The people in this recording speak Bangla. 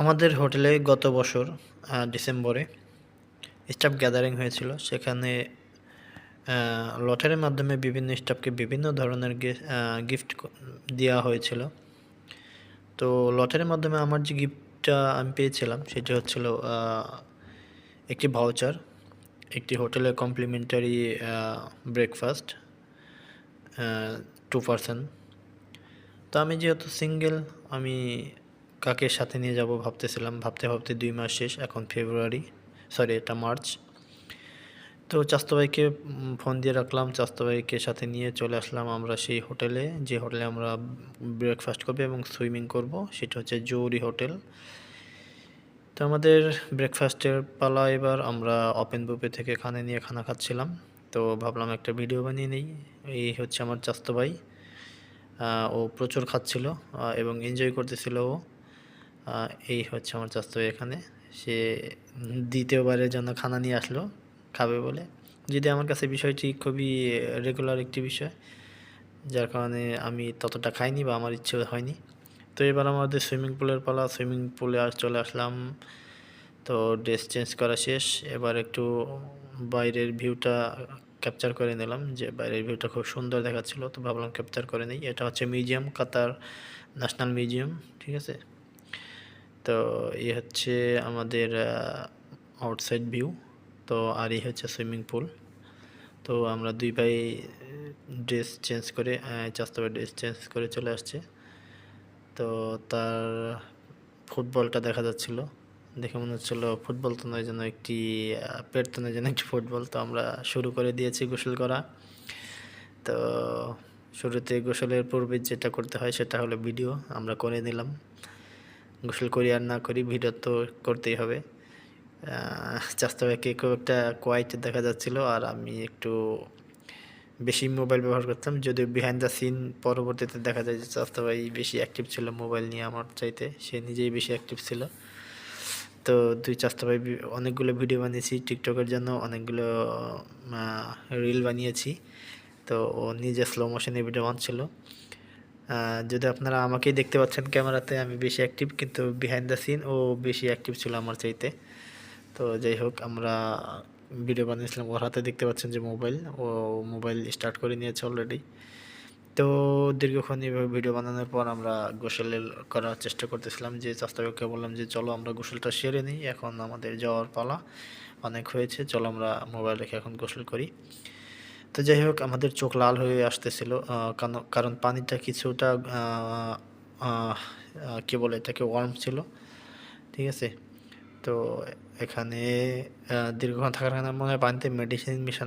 আমাদের হোটেলে গত বছর ডিসেম্বরে স্টাফ গ্যাদারিং হয়েছিল। সেখানে লটারির মাধ্যমে বিভিন্ন স্টাফকে বিভিন্ন ধরনের গিফট দেওয়া হয়েছিল। তো লটারির মাধ্যমে আমার যে গিফটটা আমি পেয়েছিলাম, সেটি হচ্ছিল একটি ভাউচার একটি হোটেলে কমপ্লিমেন্টারি ব্রেকফাস্ট টু পার্সন তো আমি যেহেতু সিঙ্গেল আমি কাকে সাথে নিয়ে যাব ভাবতেছিলাম, ভাবতে ভাবতে দুই মাস শেষ, এখন ফেব্রুয়ারি সরি এটা মার্চ। তো চাস্তো ভাইকে ফোন দিয়ে রাখলাম চাস্তো ভাইকে সাথে নিয়ে চলে আসলাম আমরা সেই হোটেলে। যে হোটেলে আমরা ব্রেকফাস্ট করব এবং সুইমিং করব, সেটা হচ্ছে জৌরি হোটেল। তো আমাদের ব্রেকফাস্টের পালা এবার আমরা ওপেন বুপে থেকে খানে নিয়ে খানা খাচ্ছিলাম। তো ভাবলাম একটা ভিডিও বানিয়ে নিই, এই হচ্ছে আমার চাস্তো ভাই ও প্রচুর খাচ্ছিল এবং এনজয় করতেছিল ও। এই হচ্ছে আমার চাস্তো এখানে। সে দ্বিতীয়বারের জন্য খানা নিয়ে আসলো, খাবে বলে। যদি আমার কাছে বিষয়টি খুবই রেগুলার একটি বিষয়, যার কারণে আমি ততটা খাইনি বা আমার ইচ্ছে হয়নি। তো এবার আমাদের সুইমিং পুলের পালা, সুইমিং পুলে আর চলে আসলাম। তো ড্রেস চেঞ্জ করা শেষ। এবার একটু বাইরের ভিউটা ক্যাপচার করে নিলাম যে বাইরের ভিউটা খুব সুন্দর দেখাচ্ছিল, তো ভাবলাম ক্যাপচার করে নিই। এটা হচ্ছে মিউজিয়াম, কাতার ন্যাশনাল মিউজিয়াম, ঠিক আছে? তো এই হচ্ছে আমাদের আউটসাইড ভিউ তো আর এই হচ্ছে সুইমিং পুল তো আমরা দুই ভাই ড্রেস চেঞ্জ করে চাস্তাবে ড্রেস চেঞ্জ করে চলে আসছে। তো তার ফুটবলটা দেখা যাচ্ছিল, দেখে মনে হচ্ছিল ফুটবল তো নয় যেন একটি পেট তো নয় যেন একটি ফুটবল। তো আমরা শুরু করে দিয়েছি গোসল করা। তো শুরুতে গোসলের পূর্বে যেটা করতে হয় সেটা হলো ভিডিও আমরা করে নিলাম। গোসল করি আর না করি, ভিডিও তো করতেই হবে। চাস্তা ভাইকে খুব একটা কোয়াইট দেখা যাচ্ছিল আর আমি একটু বেশি মোবাইল ব্যবহার করতাম। যদিও বিহাইন্ড দ্য সিন পরবর্তীতে দেখা যায় যে চাস্তা ভাই বেশি অ্যাক্টিভ ছিল মোবাইল নিয়ে আমার চাইতে, সে নিজেই বেশি অ্যাক্টিভ ছিল। তো দুই চাস্তা ভাই অনেকগুলো ভিডিও বানিয়েছি টিকটকের জন্য অনেকগুলো রিল বানিয়েছি। তো ও নিজে স্লো মোশনে ভিডিও বানছিল যদি আপনারা আমাকেই দেখতে পাচ্ছেন ক্যামেরাতে, আমি বেশি অ্যাক্টিভ কিন্তু বিহাইন্ড দ্য সিন ও বেশি অ্যাক্টিভ ছিল আমার চাইতে। তো যাই হোক, আমরা ভিডিও বানিয়েছিলাম, ওর হাতে দেখতে পাচ্ছেন যে মোবাইল ও মোবাইল স্টার্ট করে নিয়েছে অলরেডি তো দীর্ঘক্ষণ এইভাবে ভিডিও বানানোর পর আমরা গোসল করার চেষ্টা করতেছিলাম, যে চাস্তাকে বললাম যে, চলো আমরা গোসলটা সেরে নিই, এখন আমাদের যাওয়ার পালা অনেক হয়েছে, চলো আমরা মোবাইল রেখে এখন গোসল করি। তো যাই হোক, আমাদের চোখ লাল হয়ে আসতেছিল কারণ- পানিটা কিছুটা কি বলে এটাকে ওয়ার্ম ছিল, ঠিক আছে? তো এখানে দীর্ঘক্ষণ থাকার কারণে মনে হয় পানিতে মেডিসিন মিশানো